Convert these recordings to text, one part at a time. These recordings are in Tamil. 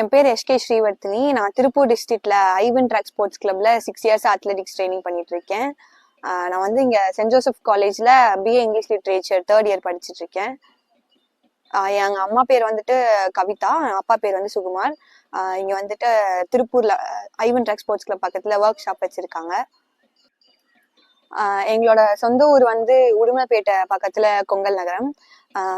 என் பேர் எஸ்கே ஸ்ரீவர்த்தினி நான் திருப்பூர் டிஸ்ட்ரிக்ட்ல ஐவன் ட்ராக் ஸ்போர்ட்ஸ் கிளப்ல சிக்ஸ் இயர்ஸ் அத்லெட்டிக்ஸ் ட்ரைனிங் பண்ணிட்டு இருக்கேன். நான் வந்து இங்க சென்ட் ஜோசப் காலேஜ்ல BA English literature third year படிச்சுட்டு இருக்கேன். எங்க அம்மா பேர் வந்துட்டு கவிதா அப்பா பேர் வந்து சுகுமார். இங்க வந்துட்டு திருப்பூர்ல ஐவன் ட்ராக் ஸ்போர்ட்ஸ் கிளப் பக்கத்துல ஒர்க் ஷாப் வச்சிருக்காங்க. எங்களோட சொந்த ஊர் வந்து உடுமலைப்பேட்டை பக்கத்துல கொங்கல் நகரம்.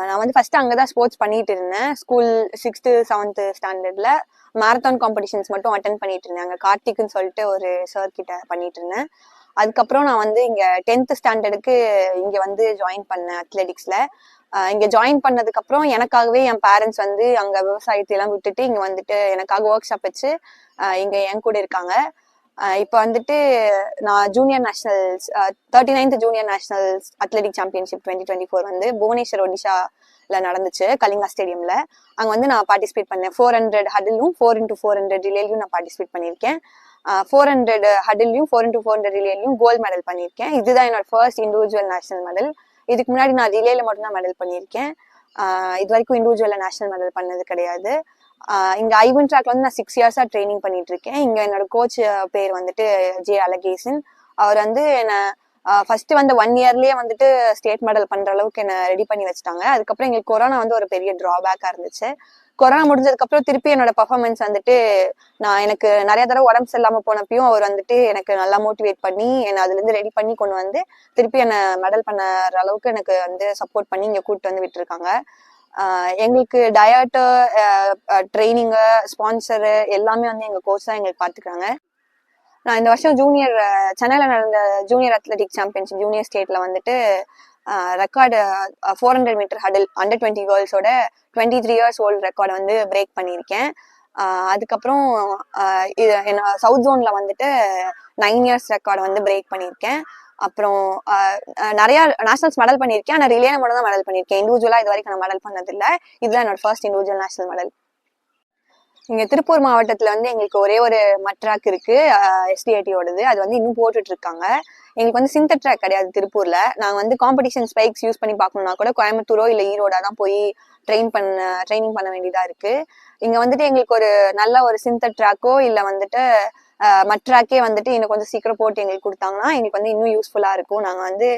நான் வந்து ஃபர்ஸ்ட் அங்கதான் ஸ்போர்ட்ஸ் பண்ணிட்டு இருந்தேன். ஸ்கூல் சிக்ஸ்த்து செவன்த்து ஸ்டாண்டர்டில் மாரத்தான் காம்படிஷன்ஸ் மட்டும் அட்டன் பண்ணிட்டு இருந்தேன். அங்கே கார்த்திக்னு சொல்லிட்டு ஒரு சார் கிட்ட பண்ணிட்டு இருந்தேன். அதுக்கப்புறம் நான் வந்து இங்கே டென்த்து ஸ்டாண்டர்டுக்கு இங்கே வந்து ஜாயின் பண்ணேன் அத்லெட்டிக்ஸில் இங்கே ஜாயின் பண்ணதுக்கப்புறம் எனக்காகவே என் பேரண்ட்ஸ் வந்து அங்கே விவசாயத்தையெல்லாம் விட்டுட்டு இங்கே வந்துட்டு எனக்காக ஒர்க் ஷாப் வச்சு இங்கே என் கூட இருக்காங்க. இப்போ வந்துட்டு நான் junior nationals thirty ninth junior nationals athletic championship twenty twenty four வந்து புவனேஸ்வர் ஒடிஷாவில் நடந்துச்சு கலிங்கா ஸ்டேடியமில் அங்கே வந்து நான் பார்ட்டிசிபேட் பண்ணேன். ஃபோர் ஹண்ட்ரட் ஹடிலும் ஃபோர் இன்ட்டு ஃபோர் ஹண்ட்ரட் ரிலேலையும் நான் பார்ட்டிசிபேட் பண்ணியிருக்கேன். ஃபோர் ஹண்ட்ரட் ஹடிலையும் ஃபோர் இன்ட்டு ஃபோர் ஹண்ட்ரட் ரிலேலையும் கோல்டு மெடல் பண்ணியிருக்கேன். இதுதான் என்னோட ஃபர்ஸ்ட் இண்டிவிஜுவல் நேஷனல் மெடல் இதுக்கு முன்னாடி நான் ரிலேல மட்டும்தான் மெடல் பண்ணியிருக்கேன். இது வரைக்கும் இண்டிவிஜுவல்ல நேஷனல் மெடல் பண்ணது கிடையாது. இங்க ஐவன் ட்ராக்ல வந்து நான் சிக்ஸ் இயர்ஸா ட்ரைனிங் பண்ணிட்டு இருக்கேன் இங்க என்னோட கோச் பேர் வந்துட்டு ஜே அலகேசன் அவர் வந்து என்ன ஃபர்ஸ்ட் வந்து ஒன் இயர்லயே வந்துட்டு ஸ்டேட் மெடல் பண்ற அளவுக்கு என்ன ரெடி பண்ணி வச்சுட்டாங்க. அதுக்கப்புறம் எங்களுக்கு கொரோனா வந்து ஒரு பெரிய டிராபேக்கா இருந்துச்சு. கொரோனா முடிஞ்சதுக்கப்புறம் திருப்பி என்னோட பர்ஃபார்மன்ஸ் வந்துட்டு நான் எனக்கு நிறைய தடவை உடம்பு சரியில்லாம போனப்பையும் அவர் வந்துட்டு எனக்கு நல்லா மோட்டிவேட் பண்ணி என்னை அதுலேருந்து ரெடி பண்ணி கொண்டு வந்து திருப்பி என்னை மெடல் பண்ணுற அளவுக்கு எனக்கு வந்து சப்போர்ட் பண்ணி இங்கே கூப்பிட்டு வந்து விட்டுருக்காங்க. எங்களுக்கு டயட்டு ட்ரைனிங்கு ஸ்பான்சரு எல்லாமே வந்து எங்கள் கோர்ஸ் தான் எங்களுக்கு பார்த்துக்கிறாங்க நான் இந்த வருஷம் ஜூனியர் சென்னையில் நடந்த ஜூனியர் அத்லெட்டிக் சாம்பியன்ஷிப் ஜூனியர் ஸ்டேட்டில் வந்துட்டு record four hundred metre hurdle under twenty கேர்ள்ஸோட twenty three years old ரெக்கார்டை வந்து பிரேக் பண்ணியிருக்கேன் அதுக்கப்புறம் இது என்ன சவுத் ஜோனில் வந்துட்டு நைன் இயர்ஸ் ரெக்கார்டை வந்து பிரேக் பண்ணியிருக்கேன் அப்புறம் நிறைய நேஷனல்ஸ் மெடல் பண்ணியிருக்கேன். ஆனால் ரிலேல மட்டும் தான் மெடல் பண்ணியிருக்கேன். இண்டிவிஜுவலாக இது வரைக்கும் நான் மெடல் பண்ணதில்லை. இதுதான் என்னோட ஃபர்ஸ்ட் இண்டிவிஜுவல் நேஷனல் மெடல் இங்க திருப்பூர் மாவட்டத்துல வந்து எங்களுக்கு ஒரே ஒரு மட்ராக் இருக்கு. எஸ்டிஐடியோடது அது வந்து இன்னும் போட்டுட்டு இருக்காங்க எங்களுக்கு வந்து சிந்த ட்ராக் கிடையாது திருப்பூர்ல. நாங்க வந்து காம்படிஷன் ஸ்பைக்ஸ் யூஸ் பண்ணி பார்க்கணும்னா கூட கோயம்புத்தூரோ இல்ல ஈரோடா தான் போய் ட்ரெயின் பண்ண ட்ரைனிங் பண்ண வேண்டியதா இருக்கு. இங்க வந்துட்டு எங்களுக்கு ஒரு நல்ல ஒரு சிந்த ட்ராக்கோ இல்ல வந்துட்டு மட்ராக்கே வந்துட்டு இன்னும் கொஞ்சம் சீக்கிரம் போட்டு எங்களுக்கு கொடுத்தாங்கன்னா எங்களுக்கு வந்து இன்னும் யூஸ்ஃபுல்லா இருக்கும். நாங்க வந்து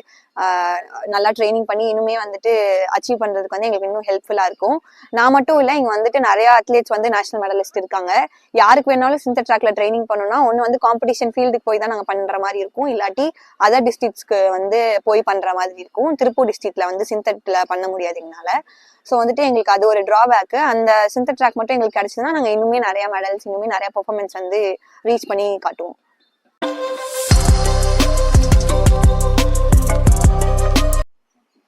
நல்லா ட்ரைனிங் பண்ணி இன்னுமே வந்துட்டு அச்சீவ் பண்றதுக்கு வந்து எங்களுக்கு இன்னும் ஹெல்ப்ஃபுல்லா இருக்கும். நான் மட்டும் இல்ல இங்க வந்துட்டு நிறைய அத்லீட்ஸ் வந்து நேஷனல் மெடலிஸ்ட் இருக்காங்க. யாருக்கு வேணாலும் சிந்த ட்ராக்ல ட்ரைனிங் பண்ணணும்னா ஒன்று வந்து காம்படிஷன் ஃபீல்டுக்கு போய் தான் நாங்க பண்ற மாதிரி இருக்கும். இல்லாட்டி அதர் டிஸ்ட்ரிக்ட்ஸ்க்கு வந்து போய் பண்ற மாதிரி இருக்கும். திருப்பூர் டிஸ்ட்ரிக்ட்ல வந்து சிந்தட்ல பண்ண முடியாது எங்களால. ஸோ வந்துட்டு எங்களுக்கு அது ஒரு டிராபேக் அந்த சிந்த ட்ராக் மட்டும் எங்களுக்கு கிடைச்சதுன்னா நாங்க இன்னுமே நிறைய மெடல்ஸ் இன்னுமே நிறைய பெர்ஃபார்மன்ஸ் வந்து ரீச் பண்ணி காட்டுவோம்.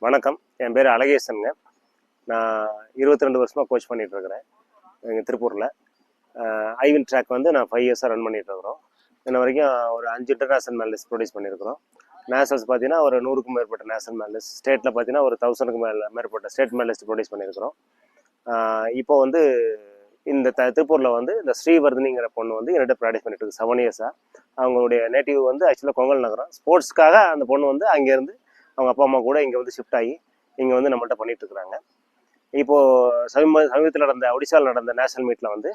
வணக்கம். என் பேர் அழகேசனுங்க. நான் இருபத்தி ரெண்டு வருஷமாக கோச் பண்ணிட்டுருக்குறேன். எங்கள் திருப்பூரில். ஐவின் ட்ராக் வந்து நான் ஃபைவ் இயர்ஸாக ரன் பண்ணிகிட்ருக்குறோம் இன்ன வரைக்கும் ஒரு அஞ்சு இன்டர்நேஷனல் மேலஸ் ப்ரொடியூஸ் பண்ணியிருக்கிறோம். நேஷனல்ஸ் பார்த்தீங்கன்னா ஒரு நூறுக்கும் மேற்பட்ட நேஷனல் மேலஸ் ஸ்டேட்டில் பார்த்தீங்கன்னா ஒரு தௌசண்ட்க்கு மேலே மேற்பட்ட ஸ்டேட் மேலஸ்ட் ப்ரொடியூஸ் பண்ணியிருக்கிறோம். இப்போ வந்து இந்த த திருப்பூரில் வந்து இந்த ஸ்ரீவர்தினிங்கிற பொண்ணு வந்து என்னிட்ட ப்ராக்டிஸ் பண்ணிட்டு இருக்கு. செவன் இயர்ஸாக அவங்களுடைய நேட்டிவ் வந்து ஆக்சுவலாக கொங்கல் நகரம். ஸ்போர்ட்ஸ்க்காக அந்த பொண்ணு வந்து அங்கேருந்து அவங்க அப்பா அம்மா கூட இங்கே வந்து ஷிஃப்ட் ஆகி இங்கே வந்து நம்மள்ட்ட பண்ணிட்டு இருக்கிறாங்க. இப்போ சமீப சமீபத்தில் நடந்த ஒடிசாவில் நடந்த நேஷனல் மீட்டில் வந்து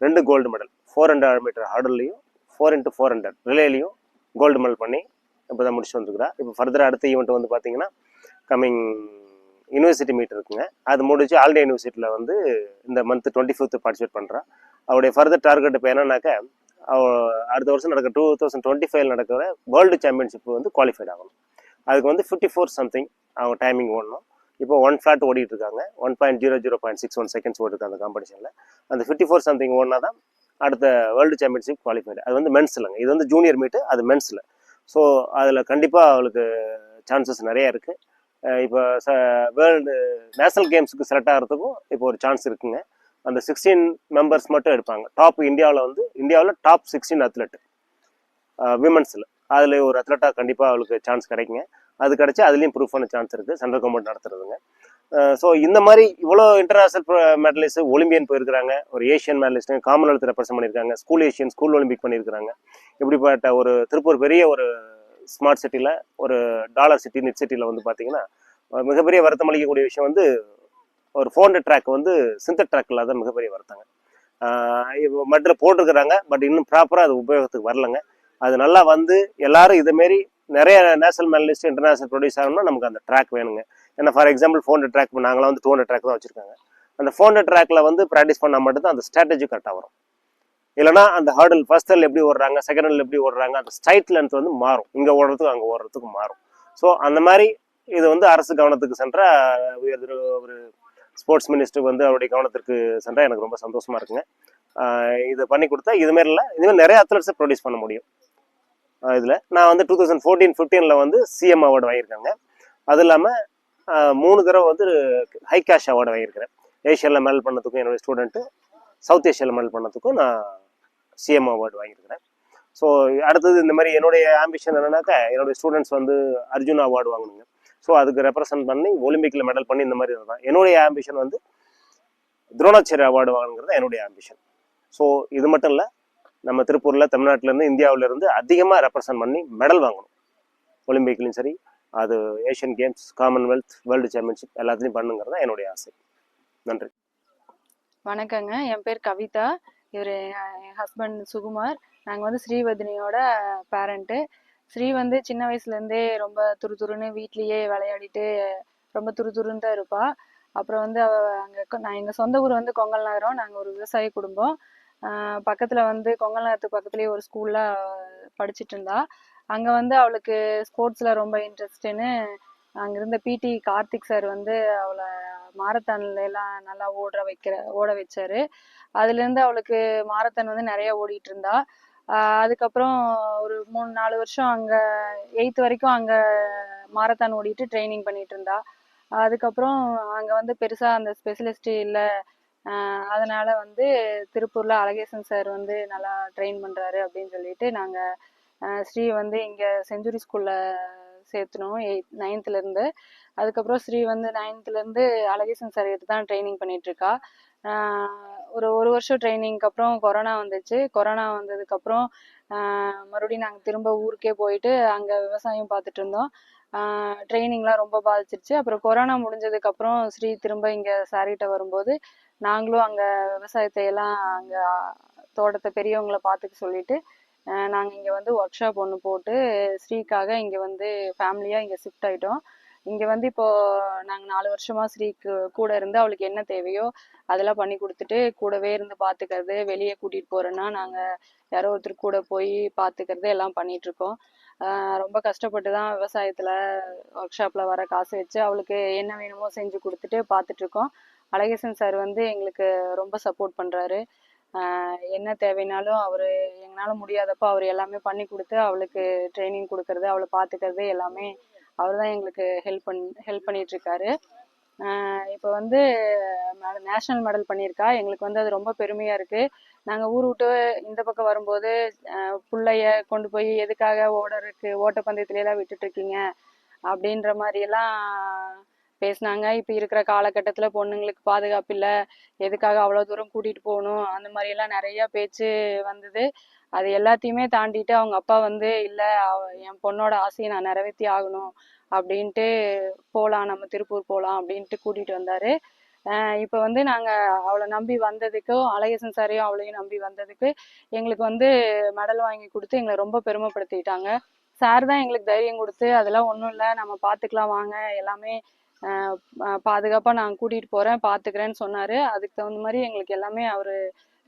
ரெண்டு gold medal four hundred metre ஹார்டர்லையும் four into four hundred ரிலேலையும் கோல்டு மெடல் பண்ணி இப்போ தான் முடிச்சு வந்துருக்குறா. இப்போ ஃபர்தராக அடுத்த ஈவெண்ட் வந்து பார்த்தீங்கன்னா கம்மிங் யூனிவர்சிட்டி மீட் இருக்குங்க. அது முடிச்சு ஆல்டே யூனிவர்சிட்டியில் வந்து இந்த மந்த் டுவெண்ட்டி ஃபிஃப்த் பார்ட்டிசிபேட் பண்ணுறான் அவருடைய ஃபர்தர் டார்கெட் இப்போ என்னன்னாக்க அடுத்த வருஷம் நடக்க டூ தௌசண்ட் டுவெண்ட்டி ஃபைவ் நடக்கிற வேர்ல்டு சாம்பியன்ஷிப் வந்து குவாலிஃபைட் ஆகணும். அதுக்கு வந்து ஃபிஃப்டி ஃபோர் சம்திங் அவங்க டைமிங் ஓடணும். இப்போ ஒன் ஃபிளாட் ஓடிட்டு இருக்காங்க. One point zero zero point six one seconds ஓடிருக்கு அந்த காம்படிஷனில் அந்த ஃபிஃப்டி ஃபோர் சம்திங் ஓடினா தான் அடுத்த வேர்ல்டு சாம்பியன்ஷிப் குவாலிஃபைடு அது வந்து மென்ஸ் இல்லைங்க இது வந்து ஜூனியர் மீட்டு அது மென்ஸில் ஸோ அதில் கண்டிப்பாக அவளுக்கு சான்சஸ் நிறைய இருக்குது இப்போ ச வேர்ல்டு நேஷனல் கேம்ஸுக்கு செலக்ட் ஆகிறதுக்கும் இப்போ ஒரு சான்ஸ் இருக்குங்க. அந்த சிக்ஸ்டீன் மெம்பர்ஸ் மட்டும் எடுப்பாங்க. டாப் இந்தியாவில் வந்து இந்தியாவில் டாப் சிக்ஸ்டீன் அத்லெட் விமன்ஸில் அதில் ஒரு அத்லெட்டாக கண்டிப்பாக அவளுக்கு சான்ஸ் கிடைக்குங்க. அது கிடச்சி அதுலேயும் ப்ரூஃப் பண்ண சான்ஸ் இருக்குது சென்ட்ரல் கவர்மெண்ட் நடத்துறதுங்க. ஸோ இந்த மாதிரி இவ்வளோ இன்டர்நேஷனல் மெடலிஸ்ட் ஒலிம்பியன் போயிருக்கிறாங்க. ஒரு ஏஷியன் மெடலிஸ்ட் காமன்வெல்த் ரெப்ரசன்ட் பண்ணியிருக்காங்க. ஸ்கூல் ஏஷியன் ஸ்கூல் ஒலிம்பிக் பண்ணியிருக்கிறாங்க. இப்படிப்பட்ட ஒரு திருப்பூர் பெரிய ஒரு ஸ்மார்ட் சிட்டியில் ஒரு டாலர் சிட்டி நெட் சிட்டியில் வந்து பார்த்தீங்கன்னா மிகப்பெரிய வருத்தம் அளிக்கக்கூடிய விஷயம் வந்து ஒரு ஃபோன் ட்ராக் வந்து சிந்தர் ட்ராக் இல்லாத மிகப்பெரிய வருத்தங்க. மட்டில் போட்டிருக்கிறாங்க பட் இன்னும் ப்ராப்பராக அது உபயோகத்துக்கு வரலங்க. அது நல்லா வந்து எல்லாரும் இதேமாரி நிறைய நேஷனல் மெடலிஸ்ட் இன்டர்நேஷனல் ப்ரொடியூஸ் ஆகணும்னா நமக்கு அந்த ட்ராக் வேணுங்க. ஏன்னா ஃபார் எக்ஸாம்பிள் ஃபோன் ட்ராக் நாங்களாம் வந்து டூ ஹண்ட்ரட் ட்ராக் தான் வச்சிருக்காங்க. அந்த ஃபோன் ட்ராக்ல வந்து ப்ராக்டிஸ் பண்ணால் மட்டும்தான் அந்த ஸ்ட்ராட்டஜி கரெக்டாக வரும். இல்லைனா அந்த ஹார்டில் ஃபர்ஸ்ட் ஹர்டில் எப்படி ஓடுறாங்க செகண்ட் ஹர்டில் எப்படி ஓடுறாங்க அந்த ஸ்ட்ரைட் லென்த் வந்து மாறும். இங்கே ஓடுறதுக்கு அங்கே ஓடுறதுக்கு மாறும். ஸோ அந்த மாதிரி இது வந்து அரசு கவனத்துக்கு சென்ற உயர் ஒரு ஸ்போர்ட்ஸ் மினிஸ்டர் வந்து அவருடைய கவனத்திற்கு சென்றால் எனக்கு ரொம்ப சந்தோஷமா இருக்குங்க. இதை பண்ணி கொடுத்தா இது இல்லை இதுமாதிரி நிறைய அத்லட்ஸை ப்ரொடியூஸ் பண்ண முடியும். இதில் நான் வந்து டூ தௌசண்ட் ஃபோர்டீன் ஃபிஃப்டீனில் வந்து சிஎம் அவார்டு வாங்கியிருக்காங்க. அது இல்லாமல் மூணு தடவை வந்து ஹை கேஷ் அவார்டு வாங்கியிருக்கிறேன். ஏஷியாவில் மெடல் பண்ணதுக்கும் என்னுடைய ஸ்டூடெண்ட்டு சவுத் ஏஷியாவில் மெடல் பண்ணதுக்கும் நான் சிஎம் அவார்டு வாங்கியிருக்கிறேன். ஸோ அடுத்தது இந்த மாதிரி என்னுடைய ஆம்பிஷன் என்னன்னாக்கா என்னுடைய ஸ்டூடெண்ட்ஸ் வந்து அர்ஜுன் அவார்டு வாங்கணுங்க. ஸோ அதுக்கு ரெப்ரசன்ட் பண்ணி ஒலிம்பிக்கில் மெடல் பண்ணி இந்த மாதிரி தான் என்னுடைய ஆம்பிஷன் வந்து துரோணாச்சரிய அவார்டு வாங்கணுங்கிறது என்னுடைய ஆம்பிஷன் ஸோ இது மட்டும் இல்லை நம்ம திருப்பூரில் தமிழ்நாட்டிலேருந்து இந்தியாவிலேருந்து அதிகமாக ரெப்ரசன்ட் பண்ணி மெடல் வாங்கணும். ஒலிம்பிக்லையும் சரி அது Asian games Commonwealth world championship எல்லாத்துலேயும் பண்ணுங்கிறது தான் என்னுடைய ஆசை. நன்றி. வணக்கங்க. என் பேர் கவிதா. இவர் என் ஹஸ்பண்ட் சுகுமார். நாங்கள் வந்து ஸ்ரீவதினியோட பேரண்ட்டு ஸ்ரீ வந்து சின்ன வயசுலேருந்தே ரொம்ப துருதுருன்னு வீட்லேயே விளையாடிட்டு ரொம்ப துருதுருன்னு தான் இருப்பாள் அப்புறம் வந்து அவ அங்கே நான் எங்கள் சொந்த ஊர் வந்து கொங்கல் நகரம். நாங்கள் ஒரு விவசாய குடும்பம். பக்கத்தில் வந்து கொங்கல் நகரத்துக்கு பக்கத்துலேயே ஒரு ஸ்கூலில் படிச்சிட்டு இருந்தா. அங்கே வந்து அவளுக்கு ஸ்போர்ட்ஸில் ரொம்ப இன்ட்ரெஸ்ட்டுன்னு அங்கே இருந்த பிடி கார்த்திக் சார் வந்து அவளை மாரத்தான்ல எல்லாம் நல்லா ஓட வைக்கிற ஓட வச்சாரு. அதுலேருந்து அவளுக்கு மாரத்தான் வந்து நிறைய ஓடிட்டு இருந்தா. அதுக்கப்புறம் ஒரு மூணு நாலு வருஷம் அங்கே எயித்து வரைக்கும் அங்கே மாரத்தான் ஓடிட்டு ட்ரைனிங் பண்ணிட்டு இருந்தா. அதுக்கப்புறம் அங்கே வந்து பெருசாக அந்த ஸ்பெஷலிஸ்ட் இல்லை. அதனால வந்து திருப்பூரில் அழகேசன் சார் வந்து நல்லா ட்ரெயின் பண்ணுறாரு அப்படின்னு சொல்லிட்டு நாங்கள் ஸ்ரீ வந்து இங்கே செஞ்சுரி ஸ்கூலில் சேர்த்துனோம் எயித் நைன்த்துலேருந்து அதுக்கப்புறம் ஸ்ரீ வந்து நைன்த்துலேருந்து அழகேசன் சார் எடுத்து தான் ட்ரைனிங் பண்ணிகிட்ருக்கா ஒரு ஒரு வருஷம் ட்ரைனிங்க்கு அப்புறம் கொரோனா வந்துச்சு. கொரோனா வந்ததுக்கப்புறம் மறுபடியும் நாங்கள் திரும்ப ஊருக்கே போயிட்டு அங்கே விவசாயம் பார்த்துட்டு இருந்தோம். ட்ரைனிங்லாம் ரொம்ப பாதிச்சிருச்சு. அப்புறம் கொரோனா முடிஞ்சதுக்கப்புறம் ஸ்ரீ திரும்ப இங்கே சாரிகிட்ட வரும்போது நாங்களும் அங்கே விவசாயத்தை எல்லாம் அங்கே தோட்டத்தை பெரியவங்களை பார்த்துக்க சொல்லிட்டு நாங்கள் இங்கே வந்து ஒர்க் ஷாப் ஒன்று போட்டு ஸ்ரீக்காக இங்கே வந்து ஃபேமிலியாக இங்கே ஷிஃப்ட் ஆகிட்டோம் இங்கே வந்து இப்போது நாங்கள் நாலு வருஷமாக ஸ்ரீக்கு கூட இருந்து அவளுக்கு என்ன தேவையோ அதெல்லாம் பண்ணி கொடுத்துட்டு கூடவே இருந்து பார்த்துக்கிறது வெளியே கூட்டிகிட்டு போகிறோன்னா நாங்கள் யாரோ ஒருத்தர் கூட போய் பார்த்துக்கிறது எல்லாம் பண்ணிகிட்ருக்கோம் ரொம்ப கஷ்டப்பட்டு தான் விவசாயத்தில் ஒர்க் ஷாப்பில் வர காசு வச்சு அவளுக்கு என்ன வேணுமோ செஞ்சு கொடுத்துட்டு பார்த்துட்டு இருக்கோம். அழகேசன் சார் வந்து எங்களுக்கு ரொம்ப சப்போர்ட் பண்ணுறாரு என்ன தேவைனாலும் அவர் எங்களால் முடியாதப்போ அவர் எல்லாமே பண்ணி கொடுத்து அவளுக்கு ட்ரைனிங் கொடுக்கறது அவளை பார்த்துக்கிறது எல்லாமே அவர் தான் எங்களுக்கு ஹெல்ப் பண் ஹெல்ப் பண்ணிட்டு இருக்காரு இப்போ வந்து நேஷ்னல் மெடல் பண்ணியிருக்கா. எங்களுக்கு வந்து அது ரொம்ப பெருமையாக இருக்குது நாங்கள் ஊர் விட்டு இந்த பக்கம் வரும்போது பிள்ளைய கொண்டு போய் எதுக்காக ஓடறதுக்கு ஓட்டப்பந்தயத்துல எல்லாம் விட்டுட்டு இருக்கீங்க அப்படின்ற மாதிரி எல்லாம் பேசினாங்க. இப்போ இருக்கிற காலகட்டத்தில் பொண்ணுங்களுக்கு பாதுகாப்பு இல்லை. எதுக்காக அவ்வளோ தூரம் கூட்டிகிட்டு போகணும்? அந்த மாதிரி எல்லாம் நிறைய பேச்சு வந்தது. அது எல்லாத்தையுமே தாண்டிட்டு அவங்க அப்பா வந்து இல்லை என் பொண்ணோட ஆசையை நான் நிறைவேற்றி ஆகணும். அப்படின்ட்டு போகலாம் நம்ம திருப்பூர் போகலாம் அப்படின்ட்டு கூட்டிகிட்டு வந்தார். இப்போ வந்து நாங்கள் அவளை நம்பி வந்ததுக்கும் அழகேசன் சாரையும் அவளையும் நம்பி வந்ததுக்கு எங்களுக்கு வந்து மெடல் வாங்கி கொடுத்து எங்களை ரொம்ப பெருமைப்படுத்திட்டாங்க. சார் தான் எங்களுக்கு தைரியம் கொடுத்து அதெல்லாம் ஒன்றும் இல்லை. நம்ம பார்த்துக்கலாம் வாங்க. எல்லாமே பாதுகாப்பாக நான் கூட்டிகிட்டு போகிறேன் பார்த்துக்கிறேன்னு சொன்னார். அதுக்கு தகுந்த மாதிரி எங்களுக்கு எல்லாமே அவர்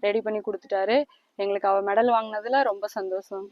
ரெடி பண்ணி கொடுத்துட்டாரு. எங்களுக்கு அவள் மெடல் வாங்கினதுல ரொம்ப சந்தோஷம்.